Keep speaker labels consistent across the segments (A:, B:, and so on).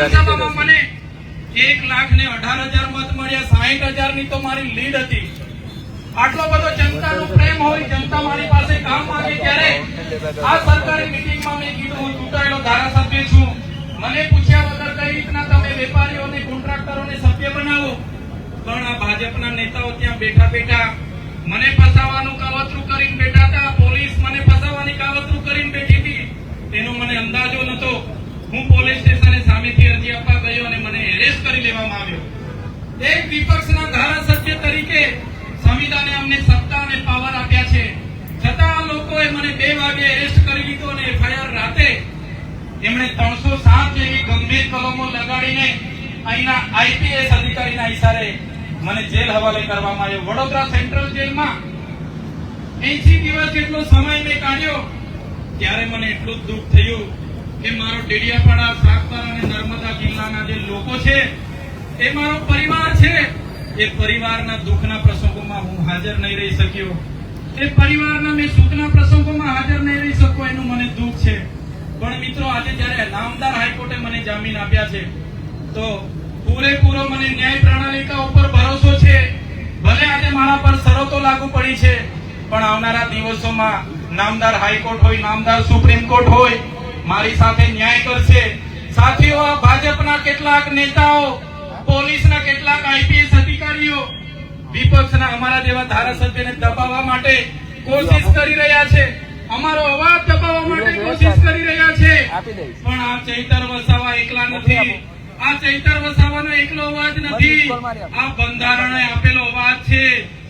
A: વિધાનસભામાં મને એક લાખ ને અઢાર હજાર મત મળ્યા સાહીઠ હજારની તો મારી લીડ હતી. આટલો બધો જનતાનો પ્રેમ હોય જનતા મારી પાસે કામ માંગે ત્યારે આ સરકારી મીટિંગમાં મેં કીધું હું ચૂંટાયેલો ધારાસભ્ય છું. મને પૂછ્યા વગર કઈ રીતના તમે વેપારીઓને કોન્ટ્રાક્ટરોને સભ્ય બનાવો? પણ આ ભાજપના નેતાઓ ત્યાં બેઠા બેઠા મને ફસાવાનું કાવતરું કરીને બેઠા હતા. પોલીસ મને ફસાવાની કાવતરું કરીને બેઠી હતી. તેનો મને અંદાજો નતો લેવામાં આવ્યો. એક વિપક્ષના ધારાસભ્ય તરીકે સંવિધાને અમને સત્તા અને પાવર આપ્યા છે. છતાં આ લોકોએ મને બે વાગે એરેસ્ટ કરી લીધો અને એફઆઈઆર રાતે એમણે ત્રણસો સાત જેવી ગંભીર કલમો લગાડીને અહીંના આઈપીએસ અધિકારીના ઇશારે મને જેલ હવાલે કરવામાં આવ્યો. વડોદરા સેન્ટ્રલ જેલમાં એસી દિવસ જેટલો સમય મેં કાઢ્યો ત્યારે મને એટલું દુઃખ થયું કે મારો ડેડિયાપાડા સાગબારા અને નર્મદા જિલ્લાના જે લોકો છે એ મારો પરિવાર છે. એ પરિવારના દુઃખના પ્રસંગોમાં હું હાજર નહીં રહી શક્યો. એ પરિવારના મેં સુખના પ્રસંગોમાં હાજર નહીં રહી શકો એનું મને દુઃખ છે. પણ મિત્રો, આજે જ્યારે નામદાર હાઈકોર્ટે મને જામીન આપ્યા છે, તો પૂરેપૂરો મને ન્યાય પ્રણાલિકા ઉપર ભરોસો છે. ભલે આજે મારા પર શરતો લાગુ પડી છે, પણ આવનારા દિવસોમાં નામદાર હાઈકોર્ટ હોય, નામદાર સુપ્રીમ કોર્ટ હોય, મારી સાથે ન્યાય કરશે. સાથીઓ, આ ભાજપના કેટલાક નેતાઓ પોલીસના કેટલાક આઈપીએસ અધિકારીઓ વિપક્ષના અમારા જેવા ધારાસભ્યને દબાવવા માટે કોશિશ કરી રહ્યા છે. અમારો અવાજ દબાવવા માટે કોશિશ કરી રહ્યા છે. પણ આ ચૈતર વસાવા એકલા નથી. આ ચૈતર વસાવાનો એકલો અવાજ નથી. આ બંધારણે આપેલો અવાજ છે.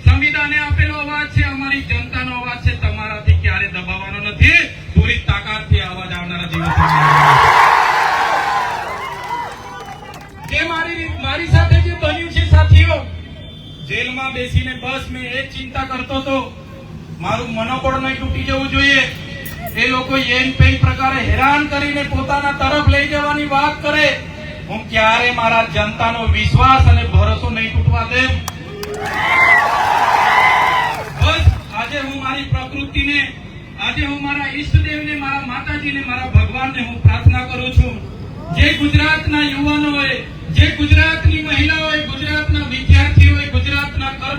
A: સંવિધાને આપેલો અવાજ છે. અમારી જનતાનો અવાજ છે. તમારાથી ક્યારે દબાવવાનો જેલમાં બેસીને બસ મેં એ ચિંતા કરતો હતો. મારું મનોબળ નહીં તૂટી જવું જોઈએ. એ લોકો એમ કઈ પ્રકારે હેરાન કરીને પોતાના તરફ લઈ જવાની વાત કરે. હું ક્યારે મારા જનતાનો વિશ્વાસ અને ભરોસો નહીં તૂટવા દેમ? બસ, આજે હું મારી પ્રકૃતિને, આજે હું મારા ઈષ્ટદેવને, મારા માતાજીને, મારા ભગવાનને હું પ્રાર્થના કરું છું. જે ગુજરાતના યુવાનોએ, જે ગુજરાતની મહિલાઓએ ગુજરાતના ગુજરાતના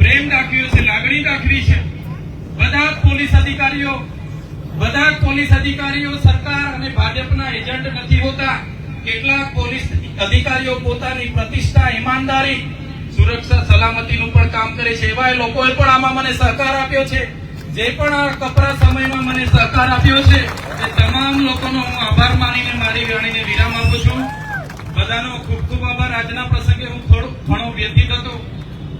A: પ્રેમ રાખ્યો છે, લાગણી દાખવી છે. બધા પોલીસ અધિકારીઓ, બધા પોલીસ અધિકારીઓ સરકાર અને ભાજપના એજન્ટ નથી હોતા. કેટલાક પોલીસ અધિકારીઓ પોતાની પ્રતિષ્ઠા, ઈમાનદારી, સુરક્ષા, સલામતીનું પણ કામ કરે છે. એવા લોકોએ પણ આમાં મને સહકાર આપ્યો છે. જે પણ આ કપરા સમયમાં મને સહકાર આપ્યો છે, એ તમામ લોકોનો હું આભાર માનીને મારી વાણીને વિરામ આપું છું. બધાનો ખૂબ ખૂબ આભાર. આજના પ્રસંગે હું થોડો ઘણો વ્યથિત હતો.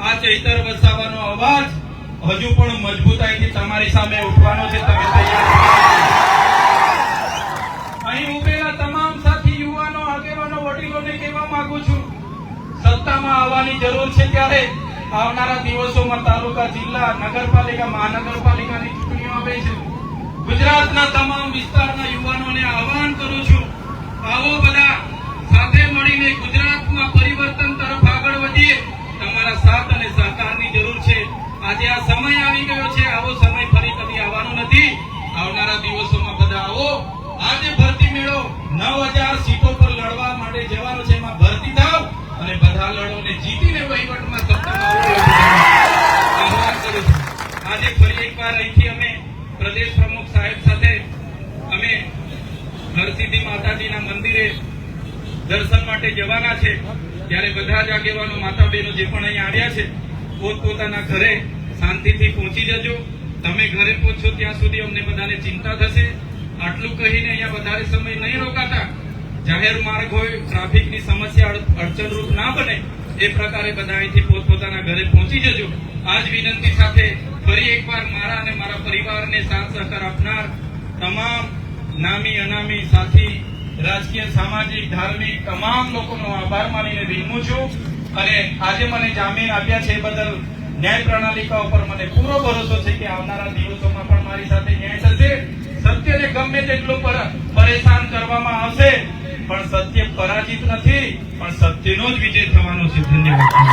A: આ ચૈતર વસાવાનો અવાજ હજુ પણ મજબૂતાઈથી તમારી સામે ઉઠવાનો છે, તમે અહીં ઉભેલા તમામ સાથી, યુવાનો, આગેવાનો, વડીલોને કહેવા માંગુ છું, સત્તામાં આવવાની જરૂર છે ત્યારે આવનારા દિવસોમાં તાલુકા, જિલ્લા, નગરપાલિકા, મહાનગરપાલિકાની ચૂંટણીઓ આવે છે. ગુજરાતના તમામ વિસ્તારના યુવાનોને આહવાન કરું છું, આવો બધા સાથે મળીને ગુજરાતમાં પરિવર્તન તરફ આગળ વધીએ. તમારા સાથ અને સહકારની જરૂર છે. આજે આ સમય આવી ગયો છે. આવો સમય ફરી કદી આવવાનો નથી. આવનારા દિવસોમાં બધા આવો. આજે ભરતી મેળો નવ સીટો પર લડવા માટે જવાનો છે. એમાં ભરતી થાવ અને બધા લડો જીતીને વહીવટમાં સત્તામાં કરું આજે ફરી એકવાર અહીંથી અમે પ્રદેશ પ્રમુખ સાહેબ સાથે અમે હરસિદ્ધિ માતાજીના મંદિરે દર્શન માટે જવાના છે. ત્યારે બધા જ આગેવાનો માતા બહેનો જે પણ અહીંયા આવ્યા છે, પોતપોતાના ઘરે શાંતિથી પહોંચી જજો. તમે ઘરે પહોંચો ત્યાં સુધી અમને બધાને ચિંતા થશે. આટલું કહીને અહીંયા વધારે સમય નહીં રોકાતા. જાહેર માર્ગ હોય, ટ્રાફિકની સમસ્યા અડચણરૂપ ના બને, એ પ્રકારે બધા અહીંથી પોતપોતાના ઘરે પહોંચી જજો. આજ વિનંતી સાથે ફરી એકવાર મારા અને મારા પરિવારને સાથ સહકાર આપનાર તમામ નામી અનામી સાથી રાજકીય, સામાજિક, ધાર્મિક તમામ લોકોનો આભાર માનીને વિનમું છું અને આજે મને જામીન આપ્યા છે બદલ ન્યાય પ્રણાલિકા ઉપર મને પૂરો ભરોસો છે કે આવનારા દિવસોમાં પણ મારી સાથે ન્યાય થશે. સત્યને ગમે તેટલું પર- પરેશાન કરવામાં આવશે, પણ સત્ય પરાજિત નથી, પણ સત્યનો જ વિજય થવાનો છે. ધન્યવાદ.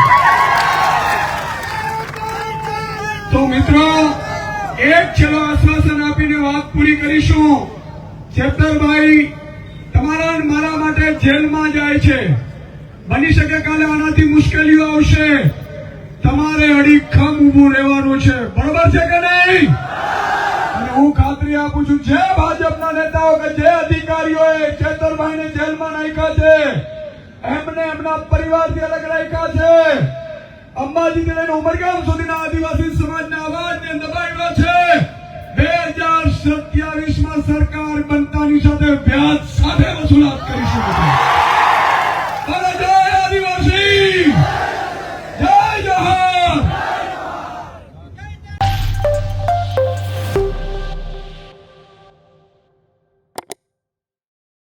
B: તો મિત્રો, એક છેલ્લો આશ્વાસન આપીને વાત પૂરી કરીશું. ચેતરભાઈ અને મારા માટે જેલમાં જાય છે. બની શકે કાલે આનાથી મુશ્કેલીઓ આવશે. તમારે અડીખમ ઊભું રહેવાનું છે. બરોબર છે કે નહીં? અને હું ખાતરી આપું છું, જે ભાજપના નેતાઓ કે જે અધિકારીઓએ ચેતરભાઈને જેલમાં નાખ્યા છે, એમને એમના પરિવારથી અલગ રાખ્યા છે. અંબાજીથી લઈને ઉમરગામ સુધીના આદિવાસી સમાજના અવાજને દબાવ્યો છે. બે હજાર સત્યાવીસ સરકાર બનતાની સાથે વ્યાજ સાથે વસૂલાત કરી શકે.